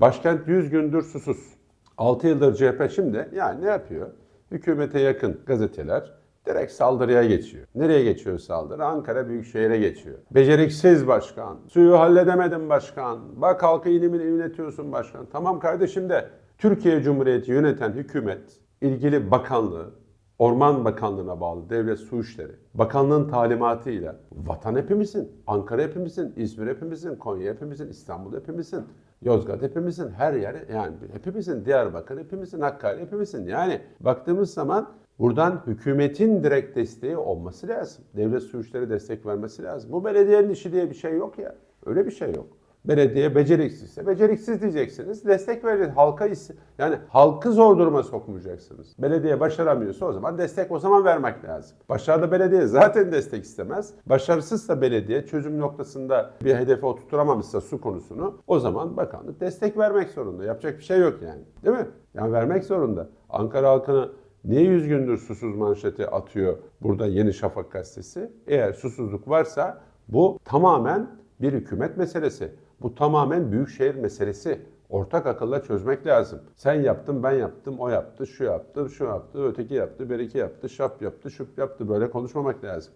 Başkent 100 gündür susuz. 6 yıldır CHP şimdi yani ne yapıyor? Hükümete yakın gazeteler direkt saldırıya geçiyor. Nereye geçiyor saldırı? Ankara Büyükşehir'e geçiyor. Beceriksiz başkan. Suyu halledemedim başkan. Bak halkı ilimini yönetiyorsun başkan. Tamam kardeşim de Türkiye Cumhuriyeti yöneten hükümet ilgili bakanlığı Orman Bakanlığı'na bağlı Devlet Su İşleri Bakanlığın talimatıyla vatan hepimizin, Ankara hepimizin, İzmir hepimizin, Konya hepimizin, İstanbul hepimizin, Yozgat hepimizin, her yer yani hepimizin, Diyarbakır hepimizin, Hakkari hepimizin. Yani baktığımız zaman buradan hükümetin direkt desteği olması lazım. Devlet Su İşleri destek vermesi lazım. Bu belediyenin işi diye bir şey yok ya. Öyle bir şey yok. Belediye beceriksizse beceriksiz diyeceksiniz. Destek vereceksiniz. Halka yani halkı zor duruma sokmayacaksınız. Belediye başaramıyorsa o zaman destek o zaman vermek lazım. Başarılı belediye zaten destek istemez. Başarısızsa belediye çözüm noktasında bir hedefe oturtamamışsa su konusunu o zaman bakanlık destek vermek zorunda. Yapacak bir şey yok yani. Değil mi? Yani vermek zorunda. Ankara halkını Niye 100 gündür susuz manşeti atıyor burada Yeni Şafak gazetesi? Eğer susuzluk varsa bu tamamen bir hükümet meselesi. Bu tamamen büyükşehir meselesi. Ortak akılla çözmek lazım. Sen yaptın, ben yaptım, o yaptı, şu yaptı, şu yaptı, öteki yaptı, beriki yaptı, şap yaptı, şup yaptı. Böyle konuşmamak lazım.